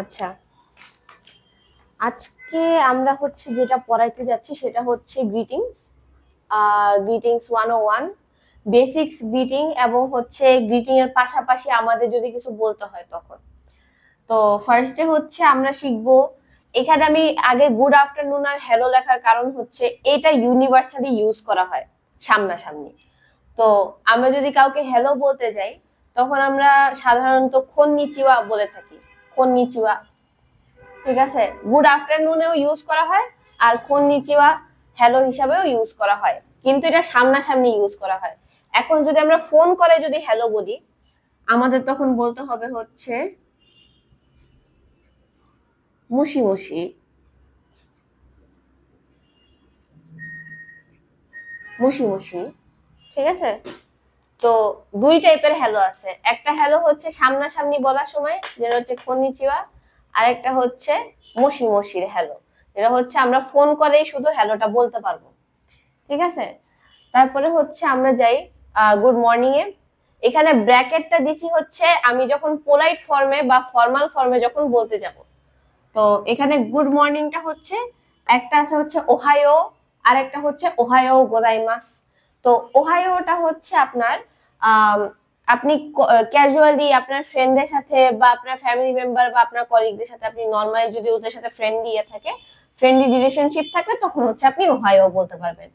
আচ্ছা। আজকে আমরা হচ্ছে যেটা পড়াইতে যাচ্ছি সেটা হচ্ছে greetings greetings one o one basics greeting এবং হচ্ছে গ্রিটিং এর পাশাপাশি আমাদের যদি কিছু বলতে হয় তখন। তো ফার্স্টে হচ্ছে আমরা শিখব, এখানে আমি আগে গুড আফটারনুন আর হ্যালো লেখার কারণ হচ্ছে এটা ইউনিভার্সালি ইউজ করা হয় সামনাসামনি। তো আমরা যদি কাউকে হ্যালো বলতে যাই, তখন আমরা সাধারণত খন্নিচিওয়া বলে থাকি। খন্নিচিওয়া। ঠিক আছে? গুড আফটারনুনেও ইউজ করা হয় আর খন্নিচিওয়া হ্যালো হিসাবেও ইউজ করা হয়। কিন্তু এটা সামনাসামনি ইউজ করা হয়। এখন যদি আমরা ফোন করে যদি হ্যালো বলি, আমাদের তখন বলতে হবে হচ্ছে, মুশি মুশি। মুশি মুশি। ঠিক আছে? তো দুই টাইপের হ্যালো আছে। একটা হ্যালো হচ্ছে সামনাসামনি বলার সময়, যেটা হচ্ছে কনিচিওয়া আর একটা হচ্ছে মসি মসির হ্যালো যেটা হচ্ছে আমরা ফোন করেই শুধু হ্যালোটা বলতে পারব। ঠিক আছে? তারপরে হচ্ছে আমরা যাই গুড মর্নিং এ এখানে ব্র্যাকেটটা দিছি হচ্ছে, আমি যখন পোলাইট ফর্মে বা ফর্মাল ফর্মে যখন বলতে যাব, তো এখানে গুড মর্নিংটা হচ্ছে, একটা আছে হচ্ছে ওহায়ো আর একটা হচ্ছে ওহায়ো গোজাইমাস তো ওহায়োটা হচ্ছে আপনার আপনি ক্যাজুয়ালি আপনার ফ্রেন্ডদের সাথে বা আপনার ফ্যামিলি মেম্বার বা আপনার কলিগদের সাথে আপনি নর্মালি যদি ওদের সাথে ফ্রেন্ডলি ইয়ে থাকে ফ্রেন্ডলি রিলেশনশিপ থাকলে তখন হচ্ছে আপনি ওহায়ো বলতে পারবেন।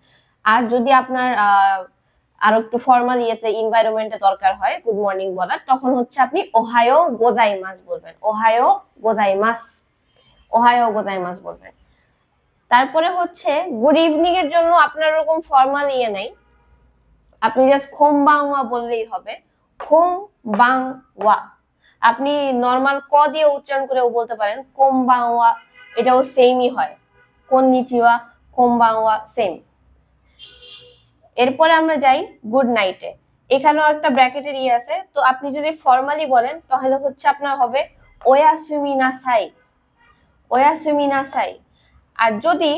আর যদি আপনার আরও একটু ফর্মাল ইয়েতে এনভায়রনমেন্টে দরকার হয় গুড মর্নিং বলার, তখন হচ্ছে আপনি ওহায়ো গোজাইমাস বলবেন। ওহায়ো গোজাইমাস ওহায়ো গোজাইমাস বলবেন। তারপরে হচ্ছে গুড ইভিনিং এর জন্য আপনার ওরকম ফর্মাল ইয়ে নাই। আপনি জাস্ট খোম বাংওয়া বললেই হবে। খোম বাং ওয়া। আপনি নর্মাল ক দিয়ে উচ্চারণ করেও বলতে পারেন কোম বাংওয়া এটাও সেমই হয়। কোন নিচিওয়া কোম বাংওয়া সেম এরপরে আমরা যাই গুড নাইটে এখানেও একটা ব্র্যাকেটের ইয়ে আছে, তো আপনি যদি ফর্মালি বলেন, তাহলে হচ্ছে আপনার হবে, ওয়াসুমি নাসাই ওয়াসুমি সাই। আর যদি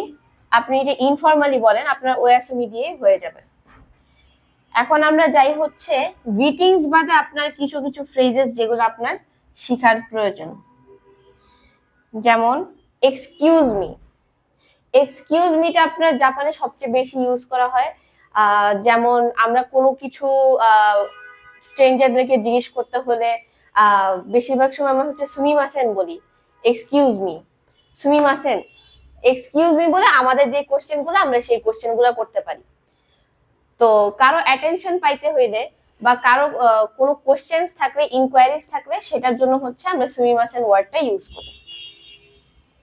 আপনি এটা ইনফর্মালি বলেন, আপনার ওয়াসুমি দিয়ে হয়ে যাবে। এখন আমরা যাই হচ্ছে গ্রিটিংস বাদে আপনার কিছু কিছু ফ্রেজেস যেগুলো আপনার শেখার প্রয়োজন। যেমন এক্সকিউজ মি এক্সকিউজ মিটা আপনার জাপানে সবচেয়ে বেশি ইউজ করা হয়। যেমন, আমরা কোনো কিছু স্ট্রেঞ্জারদেরকে জিজ্ঞেস করতে হলে বেশিরভাগ সময় আমরা হচ্ছে সুমি মাসেন বলি। এক্সকিউজ মি সুমি মাসেন এক্সকিউজ মি বলে আমাদের যে কোশ্চেনগুলো আমরা সেই কোশ্চেনগুলো করতে পারি। তো কারও অ্যাটেনশন পাইতে হইলে বা কারও কোনো কোশ্চেন্স থাকলে ইনকোয়ারিজ থাকলে সেটার জন্য হচ্ছে আমরা সুমিমাসেন ওয়ার্ডটা ইউজ করি।